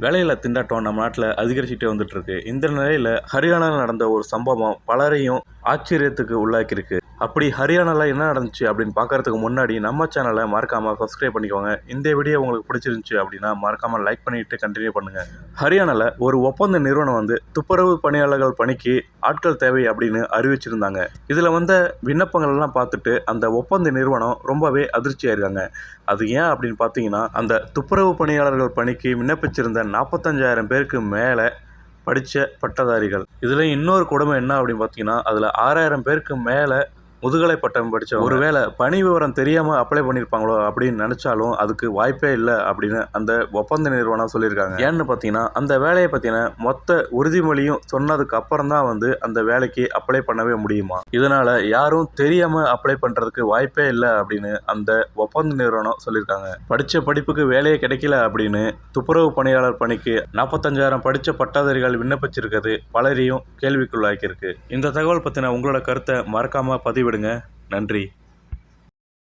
வேலையில்லா திண்டாட்டம் நம்ம நாட்டில் அதிகரிச்சுட்டே வந்துட்டு இருக்கு. இந்த நிலையில் ஹரியானாவில் நடந்த ஒரு சம்பவம் பலரையும் ஆச்சரியத்துக்கு உள்ளாக்கியிருக்கு. அப்படி ஹரியானாவில் என்ன நடந்துச்சு அப்படின்னு பார்க்கறதுக்கு முன்னாடி நம்ம சேனலை மறக்காமல் சப்ஸ்கிரைப் பண்ணிக்கோங்க. இந்த வீடியோ உங்களுக்கு பிடிச்சிருந்துச்சு அப்படின்னா மறக்காமல் லைக் பண்ணிவிட்டு கண்டினியூ பண்ணுங்கள் ஹரியானாவில் ஒரு ஒப்பந்த நிறுவனம் வந்து துப்புரவு பணியாளர்கள் பணிக்கு ஆட்கள் தேவை அப்படின்னு அறிவிச்சிருந்தாங்க. இதில் வந்த விண்ணப்பங்கள் எல்லாம் பார்த்துட்டு அந்த ஒப்பந்த நிறுவனம் ரொம்பவே அதிர்ச்சியாயிருக்காங்க அது ஏன் அப்படின்னு பார்த்தீங்கன்னா அந்த துப்புரவு பணியாளர்கள் பணிக்கு விண்ணப்பிச்சிருந்த நாற்பத்தஞ்சாயிரம் பேருக்கு மேலே படித்த பட்டதாரிகள். இதில் இன்னொரு கொடுமை என்ன அப்படின்னு பார்த்தீங்கன்னா அதில் ஆறாயிரம் பேருக்கு மேலே முதுகலை பட்டம் படித்த ஒருவேளை பணி விவரம் தெரியாமல் அப்ளை பண்ணியிருப்பாங்களோ அப்படின்னு நினச்சாலும் அதுக்கு வாய்ப்பே இல்லை அப்படின்னு அந்த ஒப்பந்த நிறுவனம் சொல்லியிருக்காங்க. ஏன்னு பார்த்தீங்கன்னா அந்த வேலையை பற்றின மொத்த உறுதிமொழியும் சொன்னதுக்கு அப்புறம் தான் வந்து அந்த வேலைக்கு அப்ளை பண்ணவே முடியுமா? இதனால் யாரும் தெரியாமல் அப்ளை பண்ணுறதுக்கு வாய்ப்பே இல்லை அப்படின்னு அந்த ஒப்பந்த நிறுவனம் சொல்லியிருக்காங்க. படித்த படிப்புக்கு வேலையே கிடைக்கல அப்படின்னு துப்புரவு பணியாளர் பணிக்கு நாற்பத்தஞ்சாயிரம் படித்த பட்டதாரிகள் விண்ணப்பிச்சிருக்கிறது பலரையும் கேள்விக்குள்ளாக்கியிருக்கு. இந்த தகவல் பற்றின உங்களோட கருத்தை மறக்காமல் பதிவிடுங்க நன்றி.